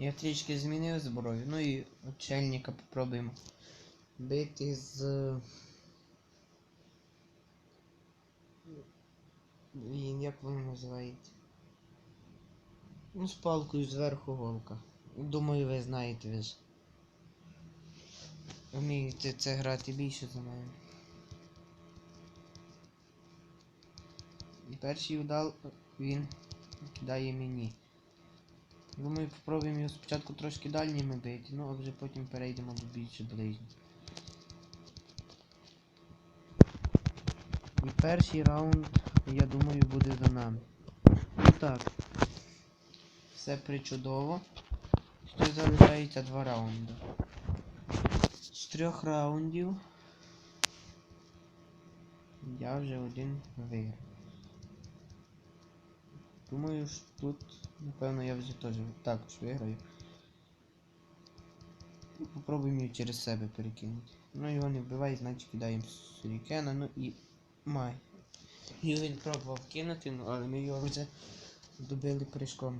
Я трішки змінив зброю, ну і очельника попробуємо бити з. Він як воно називається? Ну, з палкою зверху голка. Думаю, ви знаєте ви ж. Вмієте це грати більше за мене. Перший удар він кидає мені. Думаю, попробуємо його спочатку трошки дальніми бити, ну а вже потім перейдемо до більше ближніх. І перший раунд, я думаю, буде за нами. Ну так. Все причудово. Ще залишається два раунди. З трьох раундів я вже один виграв. Думаю, що тут, напевно, я вже теж також виграю. І попробуємо її через себе перекинути. Ну його не вбиває, значить кидаємо сюрікена, ну і май. І він пробував кинути, ну, але ми його вже добили прыжком.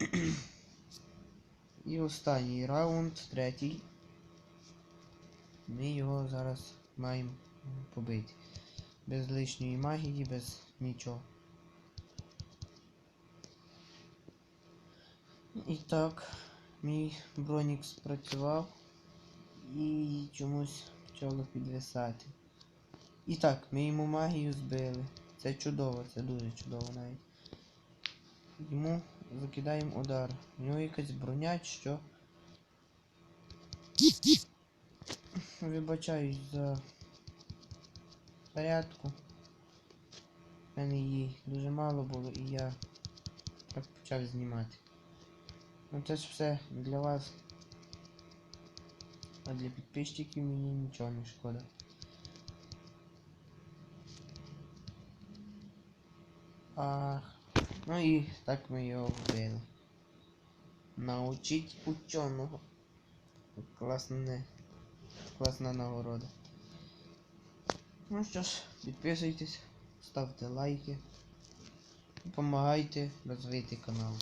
І останній раунд, третій. Ми його зараз маємо побити. Без лишньої магії, без нічого. І так, мій бронік спрацював і чомусь почало підвисати. І так, ми йому магію збили. Це чудово, це дуже чудово навіть. Йому закидаємо удар. У нього якась броня, що. Вибачаюсь за порядку. У мене її дуже мало було і я так почав знімати. Ну це ж все для вас. А для підписчиків мені нічого не шкода. Ах. Ну і так ми його вбили. Научить ученого. Класне. Класна нагорода. Ну що ж, підписуйтесь, ставте лайки. Допомагайте розвити канал.